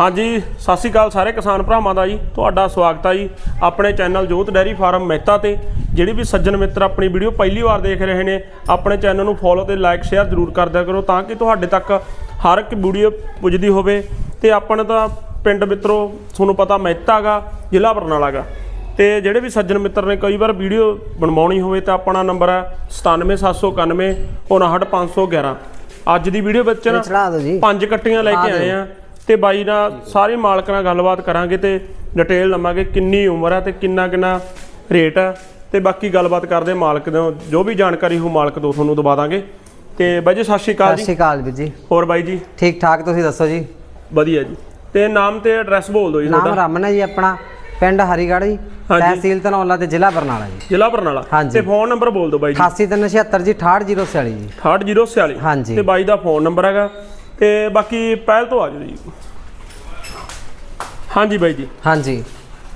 ਹਾਂਜੀ ਸਤਿ ਸ਼੍ਰੀ ਅਕਾਲ ਸਾਰੇ ਕਿਸਾਨ ਭਰਾਵਾਂ ਦਾ ਜੀ ਤੁਹਾਡਾ ਸਵਾਗਤ ਹੈ ਜੀ ਆਪਣੇ ਚੈਨਲ ਜੋਤ ਡੈਰੀ ਫਾਰਮ ਮਹਿਤਾ ਤੇ। ਜਿਹੜੀ ਵੀ ਸੱਜਣ ਮਿੱਤਰ ਆਪਣੀ ਵੀਡੀਓ ਪਹਿਲੀ ਵਾਰ ਦੇਖ ਰਹੇ ਨੇ ਆਪਣੇ ਚੈਨਲ ਨੂੰ ਫੋਲੋ ਤੇ ਲਾਈਕ ਸ਼ੇਅਰ ਜ਼ਰੂਰ ਕਰ ਦਿਆ ਕਰੋ ਤਾਂ ਕਿ ਤੁਹਾਡੇ ਤੱਕ ਹਰ ਇੱਕ ਵੀਡੀਓ ਪੁੱਜਦੀ ਹੋਵੇ। ਤੇ ਆਪਣੇ ਤਾਂ ਪਿੰਡ ਮਿੱਤਰੋ ਤੁਹਾਨੂੰ ਪਤਾ ਮਹਿਤਾ ਗਾ ਜ਼ਿਲ੍ਹਾ ਬਰਨਾਲਾ ਗਾ ਤੇ ਜਿਹੜੇ ਵੀ ਸੱਜਣ ਮਿੱਤਰ ਨੇ ਕਈ ਵਾਰ ਵੀਡੀਓ ਬਣਵਾਉਣੀ ਹੋਵੇ ਤਾਂ ਆਪਣਾ ਨੰਬਰ ਹੈ 97791 59511 ਅੱਜ ਦੀ ਵੀਡੀਓ ਵਿੱਚ ਨਾ ਪੰਜ ਕੱਟੀਆਂ ਲੈ ਕੇ ਆਏ ਆ। ਤੇ ਬਾਈ ਨਾਲ ਸਾਰੇ ਮਾਲਕ ਨਾਲ ਗੱਲਬਾਤ ਕਰਾਂਗੇ ਤੇ ਡਿਟੇਲ ਲਵਾਂਗੇ ਕਿੰਨੀ ਉਮਰ ਹੈ ਤੇ ਕਿੰਨਾ ਕਿੰਨਾ ਰੇਟ ਹੈ ਤੇ ਬਾਕੀ ਗੱਲਬਾਤ ਕਰਦੇ ਮਾਲਕ ਤੋਂ ਜੋ ਵੀ ਜਾਣਕਾਰੀ ਹੋ ਮਾਲਕ ਤੋਂ ਤੁਹਾਨੂੰ ਦਵਾ ਦਾਂਗੇ। ਤੇ ਬਾਈ ਜੀ ਸਤਿ ਸ਼੍ਰੀ ਅਕਾਲ ਸਤਿ ਜੀ ਸ਼੍ਰੀ ਅਕਾਲ ਵੀਰ ਜੀ। ਹੋਰ ਬਾਈ ਜੀ? ਠੀਕ ਠਾਕ ਤੁਸੀਂ ਦੱਸੋ ਜੀ? ਵਧੀਆ ਜੀ। ਤੇ ਨਾਮ ਤੇ ਐਡਰੈਸ ਬੋਲ ਦਿਓ ਜੀ ਨਾਮ ਤੁਹਾਡਾ। ਰਮਨ ਹੈ ਜੀ ਆਪਣਾ ਪਿੰਡ ਹਰੀਗੜ੍ਹ ਜੀ ਹਾਂਜੀ। ਤਹਿਸੀਲ ਧਨੌਲਾ ਤੇ ਜ਼ਿਲ੍ਹਾ ਬਰਨਾਲਾ ਜੀ। ਜ਼ਿਲ੍ਹਾ ਬਰਨਾਲਾ। ਹਾਂਜੀ। ਤੇ ਫੋਨ ਨੰਬਰ ਬੋਲ ਦਿਓ ਬਾਈ ਜੀ। 8876 ਜੀ 68046 ਜੀ। 68046 ਹਾਂਜੀ। ਤੇ ਬਾਈ ਦਾ ਫੋਨ ਨੰਬਰ ਹੈਗਾ ਤੇ ਬਾਕੀ ਪਹਿਲ ਤੋਂ ਆ ਜਾਓ ਜੀ। ਹਾਂਜੀ ਬਾਈ ਜੀ। ਹਾਂਜੀ।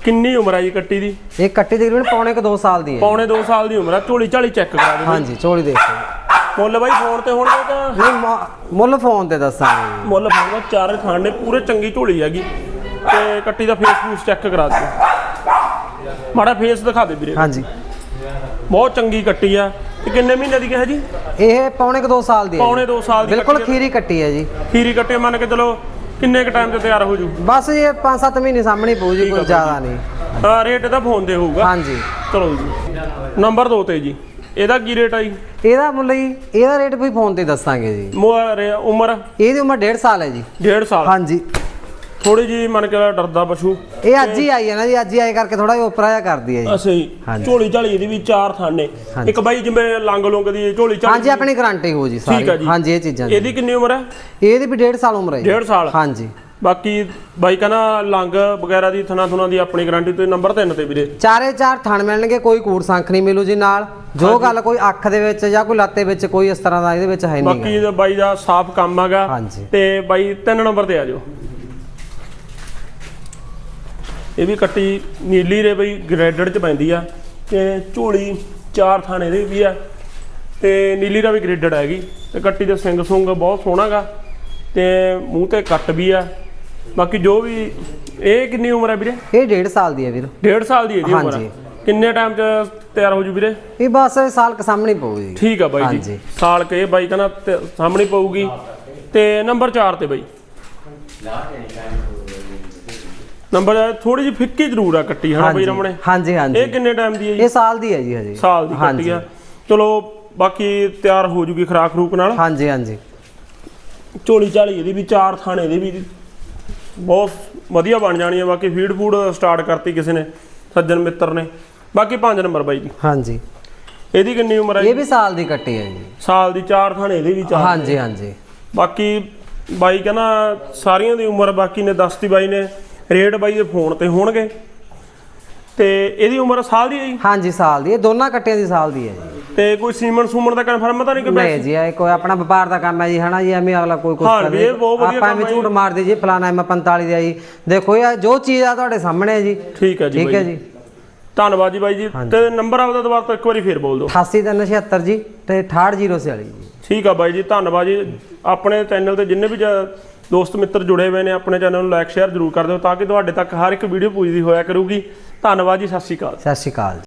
ਕਿੰਨੀ ਉਮਰ ਹੈ ਜੀ ਕੱਟੀ ਦੀ? ਇਹ ਕੱਟੀ ਤਕਰੀਬਨ ਪੌਣੇ ਕੁ 2 ਸਾਲ ਦੀ ਹੈ ਪੌਣੇ 2 ਸਾਲ ਦੀ ਉਮਰ ਹੈ ਝੋਲੀ ਝਾਲੀ ਚੈੱਕ ਕਰਾ ਦਿਓ ਹਾਂਜੀ ਝੋਲੀ ਦੇਖੋ ਮੁੱਲ ਬਾਈ ਫੋਨ ਤੇ ਹੋਣਗੇ ਤਾਂ ਨਹੀਂ ਮੁੱਲ ਫੋਨ ਤੇ ਦੱਸਾਂਗੇ। ਮੁੱਲ ਫੋਨ ਦਾ ਚਾਰ ਖਾਣ ਨੇ ਪੂਰੇ ਚੰਗੀ ਝੋਲੀ ਹੈਗੀ। ਤੇ ਕੱਟੀ ਦਾ ਫੇਸ ਫੂਸ ਚੈੱਕ ਕਰਾ ਦਿਓ। ਮਾੜਾ ਫੇਸ ਦਿਖਾ ਦੇ ਵੀਰੇ। ਹਾਂਜੀ। ਬਹੁਤ ਚੰਗੀ ਕੱਟੀ ਆ। ਤੇ ਕਿੰਨੇ ਮਹੀਨੇ ਦੀ ਕਿਹਾ ਜੀ? ਇਹ ਪੌਣੇ ਕੁ 2 ਸਾਲ ਦੀ ਹੈ ਪੌਣੇ 2 ਸਾਲ ਦੀ ਬਿਲਕੁਲ ਆ। ਖੀਰੀ ਕੱਟੀ ਹੈ ਜੀ। ਖੀਰੀ ਕੱਟੇ ਮੰਨ ਕੇ ਚਲੋ ਕਿੰਨੇ ਕ ਟਾਈਮ ਤੇ ਤਿਆਰ ਹੋ ਜੂ? ਬਸ ਇਹ 5-7 ਮਹੀਨੇ ਸਾਹਮਣੇ ਹੀ ਪਊ ਜੀ ਕੋਈ ਜ਼ਿਆਦਾ ਨਹੀਂ। ਹਾਂ ਰੇਟ ਇਹਦਾ ਫੋਨ ਤੇ ਹੋਊਗਾ। ਹਾਂਜੀ। ਚਲੋ ਜੀ। ਨੰਬਰ 2 ਤੇ ਜੀ। ਇਹਦਾ ਕੀ ਰੇਟ ਆ ਜੀ? ਇਹਦਾ ਮੁੱਲ ਜੀ ਇਹਦਾ ਰੇਟ ਵੀ ਫੋਨ ਤੇ ਦੱਸਾਂਗੇ ਜੀ। ਉਮਰ? ਇਹਦੀ ਉਮਰ 1.5 ਸਾਲ ਹੈ ਜੀ। 1.5 ਸਾਲ। ਹਾਂਜੀ। ਥੋੜੀ ਜੀ ਮੰਨ ਕੇ ਡਰਦਾ ਪਸ਼ੂ। ਇਹ ਅੱਜ ਹੀ ਆਈ ਹੈ ਨਾ ਜੀ ਅੱਜ ਹੀ ਆਏ ਕਰਕੇ ਥੋੜਾ ਜਿਹਾ ਉਪਰਾ ਜਿਹਾ ਕਰਦੀ ਹੈ ਜੀ। ਅਸੀਂ ਹਾਂਜੀ। ਝੋਲੀ ਝਾਲੀ ਇਹਦੀ ਵੀ ਚਾਰ ਥਾਨੇ। ਇੱਕ ਬਾਈ ਜਿਵੇਂ ਲੰਗ ਲੁੰਗ ਦੀ ਝੋਲੀ ਝਾਲੀ ਹਾਂਜੀ ਆਪਣੀ ਗਾਰੰਟੀ ਹੋ ਜੀ। ਸਾਰੀ। ਹਾਂਜੀ ਇਹ ਚੀਜ਼ਾਂ ਇਹਦੀ ਕਿੰਨੀ ਉਮਰ ਹੈ? ਇਹਦੀ ਵੀ 1.5 ਸਾਲ ਉਮਰ ਹੈ ਜੀ। 1.5 ਸਾਲ? ਹਾਂਜੀ। ਬਾਕੀ ਬਾਈ ਕਹਿੰਦਾ ਲੰਗ ਵਗੈਰਾ ਦੀ ਥਣਾ ਥੁਣਾ ਦੀ ਆਪਣੀ ਗਾਰੰਟੀ ਤੇ ਨੰਬਰ 3 ਤੇ ਵੀਰੇ। ਚਾਰੇ ਚਾਰ ਥਣ ਮਿਲਣਗੇ ਕੋਈ ਕੂੜ ਸੰਖ ਨਹੀਂ ਮਿਲੂ ਜੀ ਨਾਲ। ਜੋ ਗੱਲ ਕੋਈ ਅੱਖ ਦੇ ਵਿੱਚ ਜਾਂ ਕੋਈ ਲੱਤੇ ਵਿੱਚ ਕੋਈ ਇਸ ਤਰ੍ਹਾਂ ਦਾ ਇਹਦੇ ਵਿੱਚ ਹੈ ਨਹੀਂ ਬਾਕੀ ਬਾਈ ਦਾ ਸਾਫ਼ ਕੰਮ ਹੈਗਾ। ਤੇ ਬਾਈ 3 ਨੰਬਰ ਤੇ ਆ ਜਾਓ। ਇਹ ਵੀ ਕੱਟੀ ਨੀਲੀ ਰੇ ਬਈ ਗ੍ਰੇਡਡ ਚ ਪੈਂਦੀ ਆ। ਤੇ ਝੋਲੀ ਚਾਰ ਥਾਣੇ ਦੇ ਵੀ ਆ। ਤੇ ਨੀਲੀ ਦਾ ਵੀ ਗ੍ਰੇਡਡ ਹੈਗੀ। ਤੇ ਕੱਟੀ ਦੇ ਸਿੰਘ ਸੁੰਗ ਬਹੁਤ ਸੋਹਣਾਗਾ ਤੇ ਮੂੰਹ ਤੇ ਕੱਟ ਵੀ ਆ। ਬਾਕੀ ਜੋ ਵੀ ਇਹ ਕਿੰਨੀ ਉਮਰ ਹੈ ਵੀਰੇ? ਇਹ 1.5 ਸਾਲ ਦੀ ਹੈ ਵੀਰ। 1.5 ਸਾਲ ਦੀ ਇਹਦੀ ਉਮਰ ਹਾਂਜੀ। ਹੈ ਕਿੰਨੇ ਟਾਈਮ ਚ ਤਿਆਰ ਹੋ ਜੂ ਵੀਰੇ? ਇਹ ਬਸ ਸਾਲ ਕ ਸਾਹਮਣੇ ਹੀ ਪਊ ਜੀ ਠੀਕ ਆ ਬਾਈ ਜੀ। ਹਾਂਜੀ। ਸਾਲ ਕੇ ਇਹ ਬਾਈ ਕਹਿੰਦਾ ਤੇ ਸਾਹਮਣੇ ਪਊਗੀ। ਤੇ ਨੰਬਰ 4 ਤੇ ਬਾਈ। ਨੰਬਰ ਥੋੜੀ ਜਿਹੀ ਫਿੱਕੀ ਜ਼ਰੂਰ ਆ ਕੱਟੀ ਹਨਾ ਬਾਈ ਰਮਣੇ? ਹਾਂਜੀ ਇਹ ਹਾਂਜੀ ਕਿੰਨੇ ਟਾਈਮ ਦੀ ਹੈ ਜੀ? ਇਹ ਸਾਲ ਦੀ ਹੈ ਜੀ ਹਜੇ। ਸਾਲ ਦੀ ਕੱਟੀ ਆ। ਚਲੋ ਬਾਕੀ ਤਿਆਰ ਹੋ ਜੂਗੀ ਖਰਾਕ ਰੂਕ ਨਾਲ। ਹਾਂਜੀ ਹਾਂਜੀ। ਝੋਲੀ ਝਾਲੀ ਇਹਦੀ ਵੀ ਚਾਰ ਥਾਣੇ ਦੀ ਵੀ। ਬਹੁਤ ਵਧੀਆ ਬਣ ਜਾਣੀ ਆ ਬਾਕੀ ਫੀਡ ਫੂਡ ਸਟਾਰਟ ਕਰਤੀ ਕਿਸੇ ਨੇ ਸੱਜਣ ਮਿੱਤਰ ਨੇ। ਬਾਕੀ 5 ਨੰਬਰ ਬਾਈ ਜੀ। ਹਾਂਜੀ। ਇਹਦੀ ਕਿੰਨੀ ਉਮਰ ਹੈ? ਇਹ ਵੀ ਸਾਲ ਦੀ ਕੱਟੀ ਹੈ ਜੀ। ਸਾਲ ਦੀ ਚਾਰ ਥਾਣੇ ਇਹਦੇ ਵੀ ਚਾਰ ਹਾਂਜੀ ਹਾਂਜੀ। ਬਾਕੀ ਬਾਈ ਕਹਿੰਦਾ ਸਾਰੀਆਂ ਦੀ ਉਮਰ ਬਾਕੀ ਨੇ ਦੱਸਤੀ ਬਾਈ ਨੇ। ਰੇਟ ਬਾਈ ਦੇ ਫੋਨ ਤੇ ਹੋਣਗੇ। ਤੇ ਇਹਦੀ ਉਮਰ ਸਾਲ ਦੀ ਹੈ ਜੀ? ਹਾਂਜੀ ਸਾਲ ਦੀ ਇਹ ਦੋਨਾਂ ਕੱਟਿਆਂ ਦੀ ਸਾਲ ਦੀ ਹੈ ਜੀ। ਤੇ ਕੋਈ ਸੀਮਨ ਸੂਮਨ ਦਾ ਕਨਫਰਮ ਤਾਂ ਨਹੀਂ ਕਿ ਨਹੀਂ ਜੀ ਇਹ ਕੋਈ ਆਪਣਾ ਵਪਾਰ ਦਾ ਕੰਮ ਹੈ ਜੀ ਹਨਾ ਜੀ ਐਵੇਂ ਅਗਲਾ ਕੋਈ ਕੁਝ ਹਾਂ, ਕਰੇ ਇਹ ਬਹੁਤ ਵਧੀਆ ਆਪਾਂ ਐਵੇਂ ਹੈ ਝੂਠ ਮਾਰਦੇ ਜੀ ਫਲਾਣਾ ਐਮ 45 ਦਾ ਜੀ। ਦੇਖੋ ਇਹ ਜੋ ਚੀਜ਼ ਆ ਤੁਹਾਡੇ ਸਾਹਮਣੇ ਹੈ ਜੀ। ਠੀਕ ਹੈ ਜੀ ਠੀਕ ਹੈ ਜੀ। ਧੰਨਵਾਦ ਜੀ ਬਾਈ ਜੀ। ਤੇ ਨੰਬਰ ਆਪਦਾ ਦੁਬਾਰਾ ਤੋਂ ਇੱਕ ਵਾਰੀ ਫੇਰ ਬੋਲ ਦਿਓ। 8876 ਜੀ ਤੇ 68046 ਜੀ। ਠੀਕ ਆ ਬਾਈ ਜੀ, ਧੰਨਵਾਦ ਜੀ। ਆਪਣੇ ਚੈਨਲ ਤੇ ਜਿੰਨੇ ਵੀ ਜ- ਦੋਸਤ ਮਿੱਤਰ ਜੁੜੇ ਹੋਏ ਨੇ, ਆਪਣੇ ਚੈਨਲ ਨੂੰ ਲਾਈਕ ਸ਼ੇਅਰ ਜ਼ਰੂਰ ਕਰ ਦਿਓ, ਤਾਂ ਕਿ ਤੁਹਾਡੇ ਤੱਕ ਹਰ ਇੱਕ ਵੀਡੀਓ ਪੁੱਜਦੀ ਹੋਇਆ ਕਰੂਗੀ। ਧੰਨਵਾਦ ਜੀ, ਸਤਿ ਸ਼੍ਰੀ ਅਕਾਲ। ਸਤਿ ਸ਼੍ਰੀ ਅਕਾਲ।